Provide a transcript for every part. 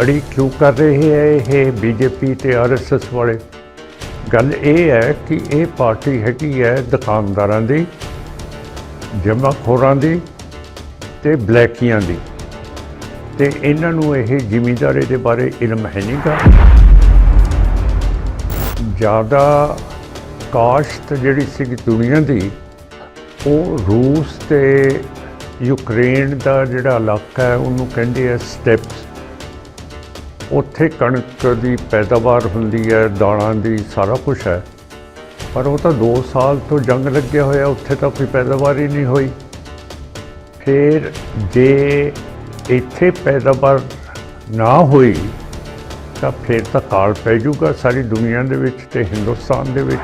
ਅੜੀ ਕਿਉਂ ਕਰ ਰਹੇ ਹੈ ਇਹ ਬੀਜੇਪੀ ਤੇ ਆਰਐਸਐਸ ਵਾਲੇ? ਗੱਲ ਇਹ ਹੈ ਕਿ ਇਹ ਪਾਰਟੀ ਹੈਗੀ ਹੈ ਦੁਕਾਨਦਾਰਾਂ ਦੀ, ਜਮਾਖੋਰਾਂ ਦੀ ਤੇ ਬਲੈਕੀਆਂ ਦੀ। ਤੇ ਇਹਨਾਂ ਨੂੰ ਇਹ ਜ਼ਿਮੀਂਦਾਰੇ ਦੇ ਬਾਰੇ ਇਲਮ ਹੈ ਨਹੀਂਗਾ ਜ਼ਿਆਦਾ ਕਾਸ਼ਤ ਜਿਹੜੀ ਸੀ ਦੁਨੀਆ ਦੀ, ਉਹ ਰੂਸ ਤੇ ਯੂਕਰੇਨ ਦਾ ਜਿਹੜਾ ਇਲਾਕਾ ਹੈ, ਉਹਨੂੰ ਕਹਿੰਦੇ ਆ ਸਟੈਪਸ। ਉੱਥੇ ਕਣਕ ਦੀ ਪੈਦਾਵਾਰ ਹੁੰਦੀ ਹੈ, ਦਾਲਾਂ ਦੀ, ਸਾਰਾ ਕੁਝ ਹੈ। ਪਰ ਉਹ ਤਾਂ 2 ਸਾਲ ਤੋਂ ਜੰਗ ਲੱਗਿਆ ਹੋਇਆ, ਉੱਥੇ ਤਾਂ ਕੋਈ ਪੈਦਾਵਾਰ ਹੀ ਨਹੀਂ ਹੋਈ। ਫਿਰ ਜੇ ਇੱਥੇ ਪੈਦਾਵਾਰ ਨਾ ਹੋਈ, ਤਾਂ ਫਿਰ ਤਾਂ ਕਾਲ ਪੈ ਜਾਊਗਾ ਸਾਰੀ ਦੁਨੀਆ ਦੇ ਵਿੱਚ ਤੇ ਹਿੰਦੁਸਤਾਨ ਦੇ ਵਿੱਚ।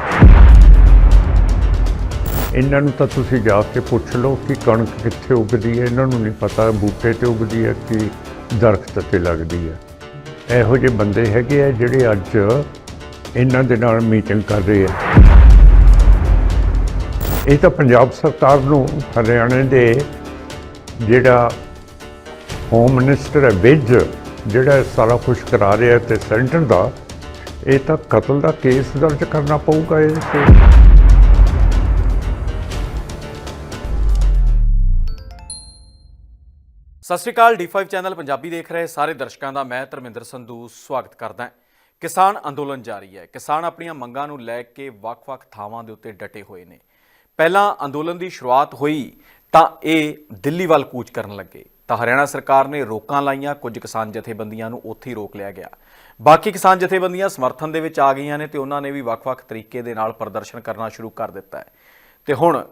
ਇਹਨਾਂ ਨੂੰ ਤਾਂ ਤੁਸੀਂ ਜਾ ਕੇ ਪੁੱਛ ਲਓ ਕਿ ਕਣਕ ਕਿੱਥੇ ਉੱਗਦੀ ਹੈ। ਇਹਨਾਂ ਨੂੰ ਨਹੀਂ ਪਤਾ ਬੂਟੇ ਤੇ ਉੱਗਦੀ ਹੈ ਕਿ ਦਰਖਤ ਤੇ ਲੱਗਦੀ ਹੈ। ਇਹੋ ਜਿਹੇ ਬੰਦੇ ਹੈਗੇ ਆ ਜਿਹੜੇ ਅੱਜ ਇਹਨਾਂ ਦੇ ਨਾਲ ਮੀਟਿੰਗ ਕਰ ਰਹੇ ਆ। ਇਹ ਤਾਂ ਪੰਜਾਬ ਸਰਕਾਰ ਨੂੰ ਹਰਿਆਣੇ ਦੇ ਜਿਹੜਾ ਹੋਮ ਮਿਨਿਸਟਰ ਹੈ ਵਿਜ ਜਿਹੜਾ ਸਾਰਾ ਕੁਝ ਕਰਾ ਰਿਹਾ ਤੇ ਸੈਂਟਰ ਦਾ, ਇਹ ਤਾਂ ਕਤਲ ਦਾ ਕੇਸ ਦਰਜ ਕਰਨਾ ਪਊਗਾ ਇਹ ਤੇ। ਸਤਿ ਸ਼੍ਰੀ ਅਕਾਲ D5 ਚੈਨਲ ਪੰਜਾਬੀ ਦੇਖ ਰਹੇ ਸਾਰੇ ਦਰਸ਼ਕਾਂ ਦਾ, ਮੈਂ ਧਰਮਿੰਦਰ ਸੰਧੂ ਸਵਾਗਤ ਕਰਦਾ ਹਾਂ। ਕਿਸਾਨ ਅੰਦੋਲਨ ਜਾਰੀ ਹੈ। ਕਿਸਾਨ ਆਪਣੀਆਂ ਮੰਗਾਂ ਨੂੰ ਲੈ ਕੇ ਵੱਖ-ਵੱਖ ਥਾਵਾਂ ਦੇ ਉੱਤੇ ਡਟੇ ਹੋਏ ਨੇ। ਪਹਿਲਾਂ ਅੰਦੋਲਨ ਦੀ ਸ਼ੁਰੂਆਤ ਹੋਈ ਤਾਂ ਇਹ ਦਿੱਲੀ ਵੱਲ ਕੂਚ ਕਰਨ ਲੱਗੇ। ਤਾਂ ਹਰਿਆਣਾ ਸਰਕਾਰ ਨੇ ਰੋਕਾਂ ਲਾਈਆਂ, ਕੁਝ ਕਿਸਾਨ ਜਥੇਬੰਦੀਆਂ ਨੂੰ ਉੱਥੇ ਹੀ ਰੋਕ ਲਿਆ ਗਿਆ। ਬਾਕੀ ਕਿਸਾਨ ਜਥੇਬੰਦੀਆਂ ਸਮਰਥਨ ਦੇ ਵਿੱਚ ਆ ਗਈਆਂ ਨੇ ਤੇ ਉਹਨਾਂ ਨੇ ਵੀ ਵੱਖ-ਵੱਖ ਤਰੀਕੇ ਦੇ ਨਾਲ ਪ੍ਰਦਰਸ਼ਨ ਕਰਨਾ ਸ਼ੁਰੂ ਕਰ ਦਿੱਤਾ ਹੈ। ਤੇ ਹੁਣ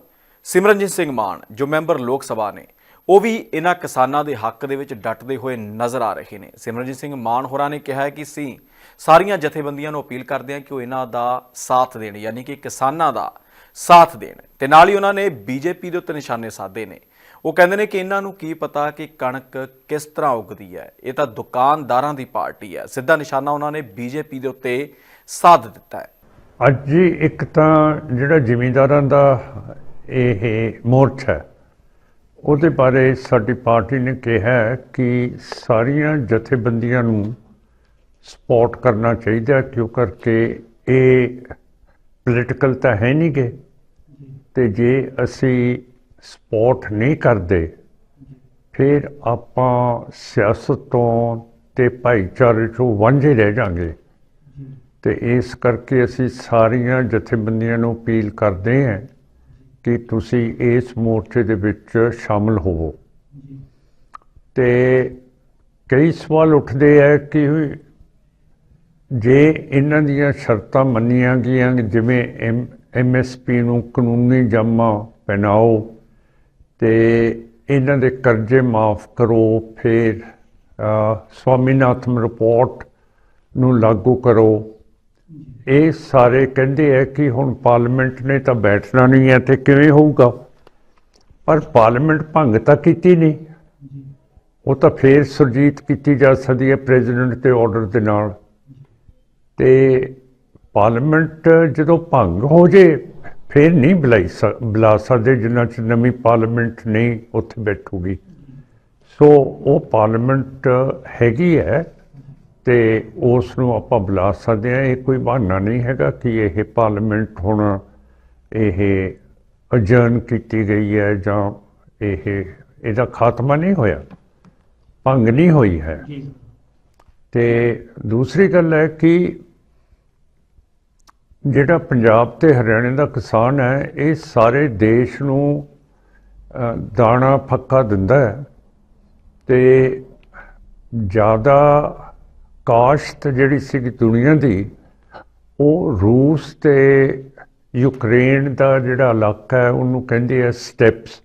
ਸਿਮਰਨਜੀਤ ਸਿੰਘ ਮਾਨ, ਜੋ ਮੈਂਬਰ ਲੋਕ ਸਭਾ ਨੇ ਉਹ ਵੀ ਇਹਨਾਂ ਕਿਸਾਨਾਂ ਦੇ ਹੱਕ ਦੇ ਵਿੱਚ ਡਟਦੇ ਹੋਏ ਨਜ਼ਰ ਆ ਰਹੇ ਨੇ। ਸਿਮਰਨਜੀਤ ਸਿੰਘ ਮਾਨ ਹੋਰਾਂ ਨੇ ਕਿਹਾ ਹੈ ਕਿ ਅਸੀਂ ਸਾਰੀਆਂ ਜਥੇਬੰਦੀਆਂ ਨੂੰ ਅਪੀਲ ਕਰਦੇ ਹਾਂ ਕਿ ਉਹ ਇਹਨਾਂ ਦਾ ਸਾਥ ਦੇਣ, ਯਾਨੀ ਕਿ ਕਿਸਾਨਾਂ ਦਾ ਸਾਥ ਦੇਣ। ਤੇ ਨਾਲ ਹੀ ਉਹਨਾਂ ਨੇ ਬੀਜੇਪੀ ਦੇ ਉੱਤੇ ਨਿਸ਼ਾਨੇ ਸਾਧੇ ਨੇ। ਉਹ ਕਹਿੰਦੇ ਨੇ ਕਿ ਇਹਨਾਂ ਨੂੰ ਕੀ ਪਤਾ ਕਿ ਕਣਕ ਕਿਸ ਤਰ੍ਹਾਂ ਉਗਦੀ ਹੈ। ਇਹ ਤਾਂ ਦੁਕਾਨਦਾਰਾਂ ਦੀ ਪਾਰਟੀ ਹੈ। ਸਿੱਧਾ ਨਿਸ਼ਾਨਾ ਉਹਨਾਂ ਨੇ ਬੀਜੇਪੀ ਦੇ ਉੱਤੇ ਸਾਧ ਦਿੱਤਾ ਹੈ। ਅੱਜ ਜੀ ਇੱਕ ਤਾਂ ਜਿਹੜਾ ਜ਼ਿਮੀਂਦਾਰਾਂ ਦਾ ਇਹ ਮੋਰਚਾ ਉਹਦੇ ਬਾਰੇ ਸਾਡੀ ਪਾਰਟੀ ਨੇ ਕਿਹਾ ਕਿ ਸਾਰੀਆਂ ਜਥੇਬੰਦੀਆਂ ਨੂੰ ਸਪੋਰਟ ਕਰਨਾ ਚਾਹੀਦਾ ਕਿਉਂ ਕਰਕੇ ਇਹ ਪੋਲੀਟੀਕਲ ਤਾਂ ਹੈ ਨਹੀਂ ਗੇ ਤੇ ਜੇ ਅਸੀਂ ਸਪੋਰਟ ਨਹੀਂ ਕਰਦੇ, ਫਿਰ ਆਪਾਂ ਸਿਆਸਤ ਤੋਂ ਤੇ ਭਾਈਚਾਰੇ ਤੋਂ ਵਾਂਝੇ ਰਹਿ ਜਾਾਂਗੇ। ਤੇ ਇਸ ਕਰਕੇ ਅਸੀਂ ਸਾਰੀਆਂ ਜਥੇਬੰਦੀਆਂ ਨੂੰ ਅਪੀਲ ਕਰਦੇ ਹਾਂ ਕਿ ਤੁਸੀਂ ਇਸ ਮੋਰਚੇ ਦੇ ਵਿੱਚ ਸ਼ਾਮਲ ਹੋਵੋ। ਤੇ ਕਈ ਸਵਾਲ ਉੱਠਦੇ ਆ ਕਿ ਜੇ ਇਹਨਾਂ ਦੀਆਂ ਸ਼ਰਤਾਂ ਮੰਨੀਆਂ ਗਈਆਂ, ਜਿਵੇਂ ਐਮਐਸਪੀ ਨੂੰ ਕਾਨੂੰਨੀ ਜਮਾ ਪਹਿਨਾਓ ਤੇ ਇਹਨਾਂ ਦੇ ਕਰਜ਼ੇ ਮਾਫ ਕਰੋ, ਫਿਰ ਸਵਾਮੀਨਾਥਨ ਰਿਪੋਰਟ ਨੂੰ ਲਾਗੂ ਕਰੋ ਇਹ ਸਾਰੇ ਕਹਿੰਦੇ ਆ ਕਿ ਹੁਣ ਪਾਰਲੀਮੈਂਟ ਨੇ ਤਾਂ ਬੈਠਣਾ ਨਹੀਂ ਹੈ ਤੇ ਕਿਵੇਂ ਹੋਊਗਾ? ਪਰ ਪਾਰਲੀਮੈਂਟ ਭੰਗ ਤਾਂ ਕੀਤੀ ਨਹੀਂ। ਉਹ ਤਾਂ ਫੇਰ ਸੁਰਜੀਤ ਕੀਤੀ ਜਾ ਸਕਦੀ ਹੈ ਪ੍ਰੈਜ਼ੀਡੈਂਟ ਦੇ ਆਰਡਰ ਦੇ ਨਾਲ। ਤੇ ਪਾਰਲੀਮੈਂਟ ਜਦੋਂ ਭੰਗ ਹੋ ਜੇ ਫਿਰ ਨਹੀਂ ਬੁਲਾਈ ਬੁਲਾ ਸਕਦੇ ਜਿੰਨਾ ਚ ਨਵੀਂ ਪਾਰਲੀਮੈਂਟ ਨਹੀਂ ਉੱਥੇ ਬੈਠੂਗੀ। ਸੋ ਉਹ ਪਾਰਲੀਮੈਂਟ ਹੈਗੀ ਹੈ। ਤੇ ਉਸ ਨੂੰ ਆਪਾਂ ਬੁਲਾ ਸਕਦੇ ਹਾਂ। ਇਹ ਕੋਈ ਬਹਾਨਾ ਨਹੀਂ ਹੈਗਾ ਕਿ ਇਹ ਪਾਰਲੀਮੈਂਟ ਹੁਣ ਇਹ ਅਜਰਨ ਕੀਤੀ ਗਈ ਹੈ ਜਾਂ ਇਹ ਇਹਦਾ ਖਾਤਮਾ ਨਹੀਂ ਹੋਇਆ। ਭੰਗ ਨਹੀਂ ਹੋਈ ਹੈ। ਤੇ ਦੂਸਰੀ ਗੱਲ ਹੈ ਕਿ ਜਿਹੜਾ ਪੰਜਾਬ ਤੇ ਹਰਿਆਣੇ ਦਾ ਕਿਸਾਨ ਹੈ ਇਹ ਸਾਰੇ ਦੇਸ਼ ਨੂੰ ਦਾਣਾ ਫੱਕਾ ਦਿੰਦਾ ਹੈ ਤੇ ਜ਼ਿਆਦਾ ਕਾਸ਼ਤ ਜਿਹੜੀ ਸੀ ਦੁਨੀਆ ਦੀ, ਉਹ ਰੂਸ ਤੇ ਯੂਕਰੇਨ ਦਾ ਜਿਹੜਾ ਇਲਾਕਾ ਹੈ, ਉਹਨੂੰ ਕਹਿੰਦੇ ਆ ਸਟੈਪਸ।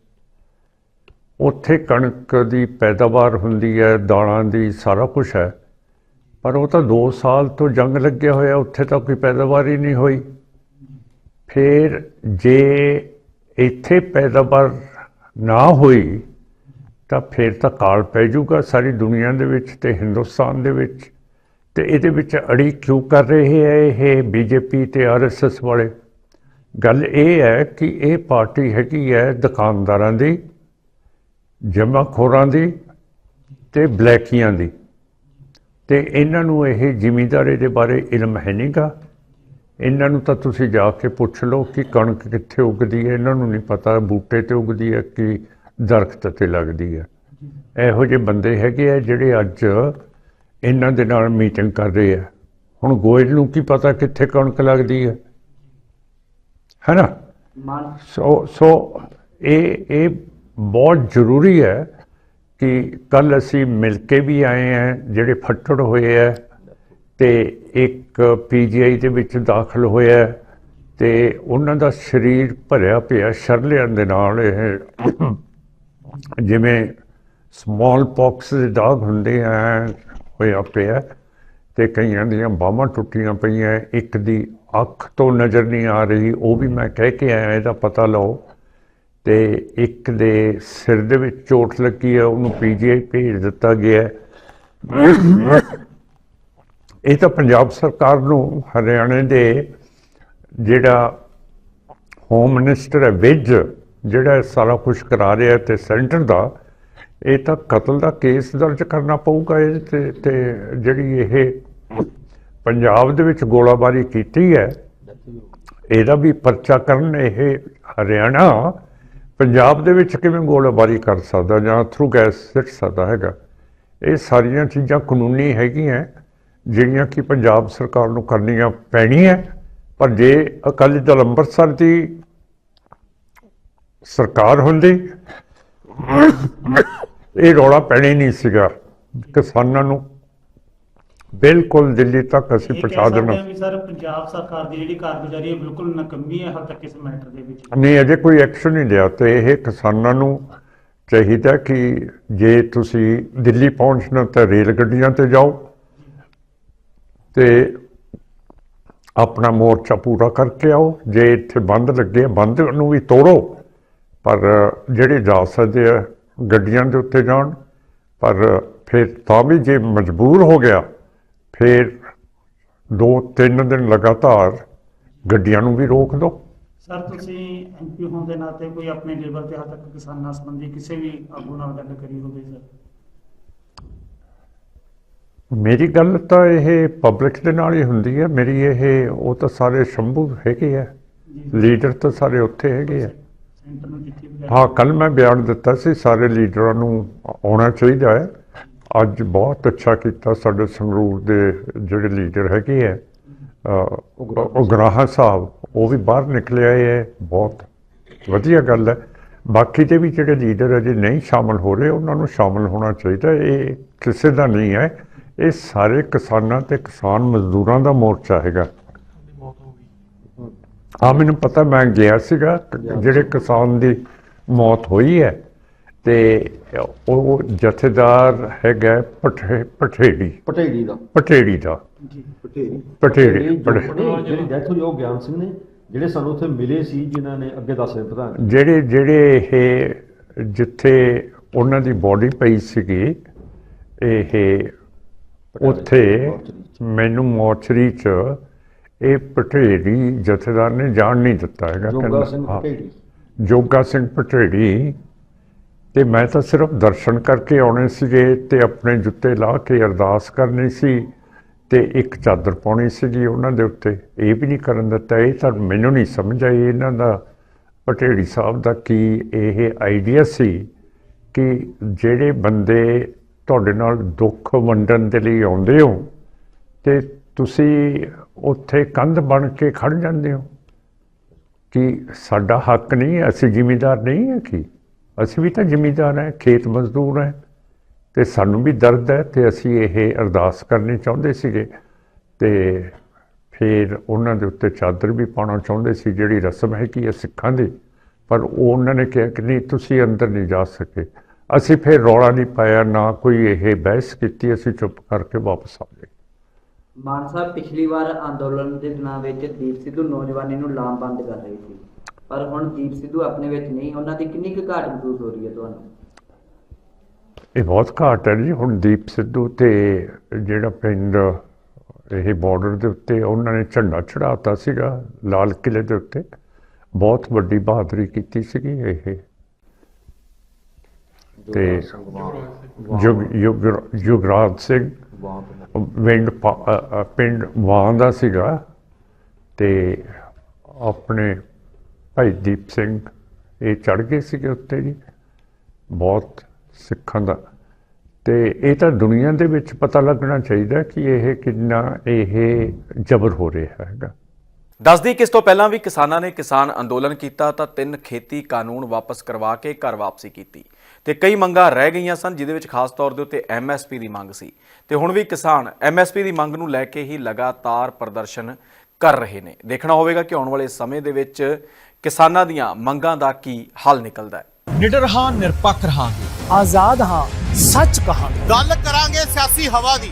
ਉੱਥੇ ਕਣਕ ਦੀ ਪੈਦਾਵਾਰ ਹੁੰਦੀ ਹੈ, ਦਾਲਾਂ ਦੀ ਸਾਰਾ ਕੁਝ ਹੈ। ਪਰ ਉਹ ਤਾਂ 2 ਸਾਲ ਤੋਂ ਜੰਗ ਲੱਗਿਆ ਹੋਇਆ, ਉੱਥੇ ਤਾਂ ਕੋਈ ਪੈਦਾਵਾਰ ਹੀ ਨਹੀਂ ਹੋਈ। ਫਿਰ ਜੇ ਇੱਥੇ ਪੈਦਾਵਾਰ ਨਾ ਹੋਈ, ਤਾਂ ਫਿਰ ਤਾਂ ਕਾਲ ਪੈ ਜਾਊਗਾ ਸਾਰੀ ਦੁਨੀਆ ਦੇ ਵਿੱਚ ਤੇ ਹਿੰਦੁਸਤਾਨ ਦੇ ਵਿੱਚ। ਤੇ ਇਹਦੇ ਵਿੱਚ ਅੜੀ ਕਿਉਂ ਕਰ ਰਹੇ ਹੈ ਇਹ ਬੀਜੇਪੀ ਤੇ ਆਰਐਸਐਸ ਵਾਲੇ? ਗੱਲ ਇਹ ਹੈ ਕਿ ਇਹ ਪਾਰਟੀ ਹੈਗੀ ਹੈ ਦੁਕਾਨਦਾਰਾਂ ਦੀ, ਜਮਾਖੋਰਾਂ ਦੀ ਤੇ ਬਲੈਕੀਆਂ ਦੀ। ਤੇ ਇਹਨਾਂ ਨੂੰ ਇਹ ਜ਼ਿਮੀਂਦਾਰੀ ਦੇ ਬਾਰੇ ਇਲਮ ਹੈ ਨਹੀਂਗਾ। ਇਹਨਾਂ ਨੂੰ ਤਾਂ ਤੁਸੀਂ ਜਾ ਕੇ ਪੁੱਛ ਲਓ ਕਿ ਕਣਕ ਕਿੱਥੇ ਉੱਗਦੀ ਹੈ। ਇਹਨਾਂ ਨੂੰ ਨਹੀਂ ਪਤਾ ਬੂਟੇ ਤੇ ਉੱਗਦੀ ਹੈ ਕਿ ਦਰਖਤ ਤੇ ਲੱਗਦੀ ਹੈ। ਇਹੋ ਜਿਹੇ ਬੰਦੇ ਹੈਗੇ ਆ ਜਿਹੜੇ ਅੱਜ ਇਹਨਾਂ ਦੇ ਨਾਲ ਮੀਟਿੰਗ ਕਰ ਰਹੇ ਆ। ਹੁਣ ਗੋਇਲ ਨੂੰ ਕੀ ਪਤਾ ਕਿੱਥੇ ਕਣਕ ਲੱਗਦੀ ਹੈ ਹੈਨਾ ਸੋ ਸੋ ਇਹ ਇਹ ਬਹੁਤ ਜ਼ਰੂਰੀ ਹੈ ਕਿ ਕੱਲ ਅਸੀਂ ਮਿਲ ਕੇ ਵੀ ਆਏ ਹਾਂ ਜਿਹੜੇ ਫੱਟੜ ਹੋਏ ਹੈ ਤੇ ਇੱਕ ਪੀਜੀਆਈ ਦੇ ਵਿੱਚ ਦਾਖਲ ਹੋਇਆ ਤੇ ਉਹਨਾਂ ਦਾ ਸਰੀਰ ਭਰਿਆ ਪਿਆ ਸ਼ਰਲਿਆਂ ਦੇ ਨਾਲ ਇਹ ਜਿਵੇਂ ਸਮਾਲ ਪੌਕਸ ਦੇ ਦਾਗ ਹੁੰਦੇ ਆ ਹੋਇਆ ਪਿਆ ਤੇ ਕਈਆਂ ਦੀਆਂ ਬਾਹਾਂ ਟੁੱਟੀਆਂ ਪਈਆਂ ਇੱਕ ਦੀ ਅੱਖ ਤੋਂ ਨਜ਼ਰ ਨਹੀਂ ਆ ਰਹੀ, ਉਹ ਵੀ ਮੈਂ ਕਹਿ ਕੇ ਆਇਆ, ਇਹਦਾ ਪਤਾ ਲਓ। ਤੇ ਇੱਕ ਦੇ ਸਿਰ ਦੇ ਵਿੱਚ ਚੋਟ ਲੱਗੀ ਹੈ, ਉਹਨੂੰ ਪੀਜੀਆਈ ਭੇਜ ਦਿੱਤਾ ਗਿਆ ਇਹ ਤਾਂ ਪੰਜਾਬ ਸਰਕਾਰ ਨੂੰ ਹਰਿਆਣੇ ਦੇ ਜਿਹੜਾ ਹੋਮ ਮਿਨਿਸਟਰ ਹੈ, ਵਿਜ, ਜਿਹੜਾ ਸਾਰਾ ਕੁਝ ਕਰਾ ਰਿਹਾ ਤੇ ਸੈਂਟਰ ਦਾ ਇਹ ਤਾਂ ਕਤਲ ਦਾ ਕੇਸ ਦਰਜ ਕਰਨਾ ਪਊਗਾ ਇਹ ਤੇ ਤੇ ਜਿਹੜੀ ਇਹ ਪੰਜਾਬ ਦੇ ਵਿੱਚ ਗੋਲਾਬਾਰੀ ਕੀਤੀ ਹੈ, ਇਹਦਾ ਵੀ ਪਰਚਾ ਕਰਨ ਇਹ ਹਰਿਆਣਾ ਪੰਜਾਬ ਦੇ ਵਿੱਚ ਕਿਵੇਂ ਗੋਲਾਬਾਰੀ ਕਰ ਸਕਦਾ ਜਾਂ ਥਰੂ ਗੈਸ ਸਿੱਟ ਸਕਦਾ ਹੈਗਾ। ਇਹ ਸਾਰੀਆਂ ਚੀਜ਼ਾਂ ਕਾਨੂੰਨੀ ਹੈਗੀਆਂ, ਜਿਹੜੀਆਂ ਕਿ ਪੰਜਾਬ ਸਰਕਾਰ ਨੂੰ ਕਰਨੀਆਂ ਪੈਣੀਆਂ, ਪਰ ਜੇ ਅਕਾਲੀ ਦਲ ਅੰਮ੍ਰਿਤਸਰ ਦੀ ਸਰਕਾਰ ਹੁੰਦੀ ਇਹ ਰੌਲਾ ਪੈਣਾ ਹੀ ਨਹੀਂ ਸੀਗਾ। ਕਿਸਾਨਾਂ ਨੂੰ ਬਿਲਕੁਲ ਦਿੱਲੀ ਤੱਕ ਅਸੀਂ ਪਹੁੰਚਾ ਦੇਣਾ। ਸਰ ਪੰਜਾਬ ਸਰਕਾਰ ਦੀ ਜਿਹੜੀ ਕਾਰਗੁਜ਼ਾਰੀ ਹੈ ਬਿਲਕੁਲ ਨਕੰਮੀ ਹੈ ਹਾਲ ਤੱਕ ਇਸ ਮੈਟਰ ਦੇ ਵਿੱਚ। ਨਹੀਂ ਅਜੇ ਕੋਈ ਐਕਸ਼ਨ ਨਹੀਂ ਲਿਆ ਤੇ ਇਹ ਕਿਸਾਨਾਂ ਨੂੰ ਚਾਹੀਦਾ ਕਿ ਜੇ ਤੁਸੀਂ ਦਿੱਲੀ ਪਹੁੰਚਣਾ ਤਾਂ ਰੇਲ ਗੱਡੀਆਂ ਤੇ ਜਾਓ ਤੇ ਆਪਣਾ ਮੋਰਚਾ ਪੂਰਾ ਕਰਕੇ ਆਓ। ਜੇ ਇੱਥੇ ਬੰਦ ਲੱਗੇ ਬੰਦ ਨੂੰ ਵੀ ਤੋੜੋ ਪਰ ਜਿਹੜੇ ਜਾ ਸਕਦੇ ਆ ਗੱਡੀਆਂ ਦੇ ਉੱਤੇ ਜਾਣ ਪਰ ਫਿਰ ਤਾਂ ਵੀ ਜੇ ਮਜਬੂਰ ਹੋ ਗਿਆ ਫਿਰ ਦੋ ਤਿੰਨ ਦਿਨ ਲਗਾਤਾਰ ਗੱਡੀਆਂ ਨੂੰ ਵੀ ਰੋਕ ਦਿਓ ਸਰ ਤੁਸੀਂ ਐਮਪੀ ਹੋਣ ਦੇ ਨਾਤੇ ਕੋਈ ਆਪਣੇ ਲੈਵਲ ਤੇ ਹਾਲ ਤੱਕ ਕਿਸਾਨਾਂ ਸੰਬੰਧੀ ਕਿਸੇ ਵੀ ਆਗੂ ਨਾਲ ਗੱਲ ਕਰੀ ਹੋਵੇ ਸਰ? ਮੇਰੀ ਗੱਲ ਤਾਂ ਇਹ ਪਬਲਿਕ ਦੇ ਨਾਲ ਹੀ ਹੁੰਦੀ ਹੈ। ਮੇਰੀ ਇਹ ਉਹ ਤਾਂ ਸਾਰੇ ਸ਼ੰਭੂ ਹੈਗੇ ਆ। ਲੀਡਰ ਤਾਂ ਸਾਰੇ ਉੱਥੇ ਹੈਗੇ ਆ। ਸੈਂਟਰ ਨੂੰ ਵਗੈਰਾ ਹਾਂ। ਕੱਲ ਮੈਂ ਬਿਆਨ ਦਿੱਤਾ ਸੀ ਸਾਰੇ ਲੀਡਰਾਂ ਨੂੰ ਆਉਣਾ ਚਾਹੀਦਾ ਹੈ। ਅੱਜ ਬਹੁਤ ਅੱਛਾ ਕੀਤਾ ਸਾਡੇ ਸੰਗਰੂਰ ਦੇ ਜਿਹੜੇ ਲੀਡਰ ਹੈਗੇ ਹੈ ਅਹ, ਉਗਰਾਹਾ ਸਾਹਿਬ ਉਹ ਵੀ ਬਾਹਰ ਨਿਕਲੇ ਆਏ ਹੈ ਬਹੁਤ ਵਧੀਆ ਗੱਲ ਹੈ। ਬਾਕੀ ਦੇ ਵੀ ਜਿਹੜੇ ਲੀਡਰ ਅਜੇ ਨਹੀਂ ਸ਼ਾਮਲ ਹੋ ਰਹੇ ਉਹਨਾਂ ਨੂੰ ਸ਼ਾਮਲ ਹੋਣਾ ਚਾਹੀਦਾ ਇਹ ਕਿਸੇ ਦਾ ਨਹੀਂ ਹੈ। ਇਹ ਸਾਰੇ ਕਿਸਾਨਾਂ ਤੇ ਕਿਸਾਨ ਮਜ਼ਦੂਰਾਂ ਦਾ ਮੋਰਚਾ ਹੈਗਾ। ਹਾਂ ਮੈਨੂੰ ਪਤਾ ਮੈਂ ਗਿਆ ਸੀਗਾ ਜਿਹੜੇ ਕਿਸਾਨ ਦੀ ਮੌਤ ਹੋਈ ਹੈ ਤੇ ਉਹ ਜਥੇਦਾਰ ਹੈਗਾ ਪਠੇ ਪਠੇੜੀ। ਪਟੇੜੀ ਦਾ। ਪਠੇੜੀ ਦਾ। ਜੀ ਪਟੇੜੀ ਪਠੇੜੀ ਪਠੇ- ਜਿਹੜੀ ਡੈਥ ਹੋਈ ਉਹ ਗਿਆਨ ਸਿੰਘ ਨੇ ਜਿਹੜੇ ਸਾਨੂੰ ਉੱਥੇ ਮਿਲੇ ਸੀ ਜਿਨ੍ਹਾਂ ਨੇ ਅੱਗੇ ਦੱਸ ਦਿੱਤਾ ਪ੍ਰਧਾਨ। ਜਿਹੜੇ ਜਿਹੜੇ ਇਹ ਜਿੱਥੇ ਉਹਨਾਂ ਦੀ ਬੋਡੀ ਪਈ ਸੀਗੀ ਇਹ ਉੱਥੇ ਮੈਨੂੰ ਮੋਰਚਰੀ ਚ ਇਹ ਪਠੇੜੀ ਜਥੇਦਾਰ ਨੇ ਜਾਣ ਨਹੀਂ ਦਿੱਤਾ ਹੈਗਾ ਜੋਗਾ ਕਹਿੰਦਾ- ਸਿੰਘ। ਪਟੇੜੀ ਜੋਗਾ ਸਿੰਘ ਪਟੇੜੀ ਤੇ ਮੈਂ ਤਾਂ ਸਿਰਫ ਦਰਸ਼ਨ ਕਰਕੇ ਆਉਣੇ ਸੀਗੇ ਤੇ ਆਪਣੇ ਜੁੱਤੇ ਲਾ ਕੇ ਅਰਦਾਸ ਕਰਨੀ ਸੀ ਤੇ ਇੱਕ ਚਾਦਰ ਪਾਉਣੀ ਸੀਗੀ ਉਹਨਾਂ ਦੇ ਉੱਤੇ ਇਹ ਵੀ ਨਹੀਂ ਕਰਨ ਦਿੱਤਾ ਇਹ ਤਾਂ ਮੈਨੂੰ ਨਹੀਂ ਸਮਝ ਆਈ ਇਹਨਾਂ ਦਾ ਪਟੇੜੀ ਸਾਹਿਬ ਦਾ ਕੀ ਇਹ ਆਈਡੀਆ ਸੀ ਕਿ ਜਿਹੜੇ ਬੰਦੇ ਤੁਹਾਡੇ ਨਾਲ ਦੁੱਖ ਵੰਡਣ ਦੇ ਲਈ ਆਉਂਦੇ ਹੋ ਤੇ ਤੁਸੀਂ ਉੱਥੇ ਕੰਧ ਬਣ ਕੇ ਖੜ ਜਾਂਦੇ ਹੋ। ਕਿ ਸਾਡਾ ਹੱਕ ਨਹੀਂ ਅਸੀਂ ਜ਼ਿਮੀਦਾਰ ਨਹੀਂ ਹੈ ਕਿ? ਅਸੀਂ ਵੀ ਤਾਂ ਜ਼ਿਮੀਦਾਰ ਹੈ, ਖੇਤ ਮਜ਼ਦੂਰ ਹੈ। ਤੇ ਸਾਨੂੰ ਵੀ ਦਰਦ ਹੈ ਤੇ ਅਸੀਂ ਇਹ ਅਰਦਾਸ ਕਰਨੀ ਚਾਹੁੰਦੇ ਸੀਗੇ। ਤੇ ਫਿਰ ਉਹਨਾਂ ਦੇ ਉੱਤੇ ਚਾਦਰ ਵੀ ਪਾਉਣਾ ਚਾਹੁੰਦੇ ਸੀ, ਜਿਹੜੀ ਰਸਮ ਹੈ ਕਿ ਇਹ ਸਿੱਖਾਂ ਦੀ। ਪਰ ਉਹ ਉਹਨਾਂ ਨੇ ਕਿਹਾ ਕਿ ਨਹੀਂ, ਤੁਸੀਂ ਅੰਦਰ ਨਹੀਂ ਜਾ ਸਕੇ। ਅਸੀਂ ਫਿਰ ਰੌਲਾ ਨਹੀਂ ਪਾਇਆ, ਨਾ ਕੋਈ ਇਹ ਬਹਿਸ ਕੀਤੀ, ਅਸੀਂ ਚੁੱਪ ਕਰਕੇ ਵਾਪਸ ਆ ਗਏ। ਮਾਨ ਸਾਹਿਬ ਪਿਛਲੀ ਵਾਰ ਅੰਦੋਲਨ ਦੇ ਦਿਨਾਂ ਵਿੱਚ ਦੀਪ ਸਿੱਧੂ ਨੌਜਵਾਨੀ ਨੂੰ ਲਾਮਬੰਦ ਕਰ ਰਹੀ ਸੀ। ਪਰ ਹੁਣ ਦੀਪ ਸਿੱਧੂ ਆਪਣੇ ਵਿੱਚ ਨਹੀਂ ਉਹਨਾਂ ਦੀ ਕਿੰਨੀ ਕੁ ਘਾਟ ਮਹਿਸੂਸ ਹੋ ਰਹੀ ਹੈ ਤੁਹਾਨੂੰ? ਇਹ ਬਹੁਤ ਘਾਟ ਹੈ ਜੀ। ਹੁਣ ਦੀਪ ਸਿੱਧੂ ਤੇ ਜਿਹੜਾ ਪਿੰਡ ਇਹ ਬਾਰਡਰ ਦੇ ਉੱਤੇ ਉਹਨਾਂ ਨੇ ਝੰਡਾ ਚੜਾਤਾ ਸੀਗਾ ਲਾਲ ਕਿਲੇ ਦੇ ਉੱਤੇ। ਬਹੁਤ ਵੱਡੀ ਬਹਾਦਰੀ ਕੀਤੀ ਸੀਗੀ ਇਹ। ਤੇ ਯੁਗ ਯੁਗ ਯੁਗਰਾਜ ਸਿੰਘ ਵਿੰਡ ਪਾ- ਪਿੰਡ ਵਾਂ ਦਾ ਸੀਗਾ ਤੇ ਆਪਣੇ ਭਾਈ ਦੀਪ ਸਿੰਘ, ਇਹ ਚੜ ਗਏ ਸੀਗੇ ਉੱਤੇ ਜੀ, ਬਹੁਤ ਸਿੱਖਾਂ ਦਾ। ਤੇ ਇਹ ਤਾਂ ਦੁਨੀਆ ਦੇ ਵਿੱਚ ਪਤਾ ਲੱਗਣਾ ਚਾਹੀਦਾ ਕਿ ਇਹ ਕਿੰਨਾ ਇਹ ਜ਼ਬਰ ਹੋ ਰਿਹਾ ਹੈਗਾ। ਦੱਸਦੀ ਕਿ ਇਸ ਤੋਂ ਪਹਿਲਾਂ ਵੀ ਕਿਸਾਨਾਂ ਨੇ ਕਿਸਾਨ ਅੰਦੋਲਨ ਕੀਤਾ ਤਾਂ ਤਿੰਨ ਖੇਤੀ ਕਾਨੂੰਨ ਵਾਪਸ ਕਰਵਾ ਕੇ ਘਰ ਵਾਪਸੀ ਕੀਤੀ ਤੇ ਕਈ ਮੰਗਾਂ ਰਹਿ ਗਈਆਂ ਸਨ ਜਿਦੇ ਵਿੱਚ ਖਾਸ ਤੌਰ ਦੇ ਉੱਤੇ ਐਮਐਸਪੀ ਦੀ ਮੰਗ ਸੀ। ਤੇ ਹੁਣ ਵੀ ਕਿਸਾਨ ਐਮਐਸਪੀ ਦੀ ਮੰਗ ਨੂੰ ਲੈ ਕੇ ਹੀ ਲਗਾਤਾਰ ਪ੍ਰਦਰਸ਼ਨ ਕਰ ਰਹੇ ਨੇ। ਦੇਖਣਾ ਹੋਵੇਗਾ ਕਿ ਆਉਣ ਵਾਲੇ ਸਮੇਂ ਦੇ ਵਿੱਚ ਕਿਸਾਨਾਂ ਦੀਆਂ ਮੰਗਾਂ ਦਾ ਕੀ ਹੱਲ ਨਿਕਲਦਾ ਹੈ। ਨਿਡਰ ਹਾਂ ਨਿਰਪੱਖ ਰਹਾਂਗੇ। ਆਜ਼ਾਦ ਹਾਂ ਸੱਚ ਕਹਾਂਗੇ। ਗੱਲ ਕਰਾਂਗੇ ਸਿਆਸੀ ਹਵਾ ਦੀ।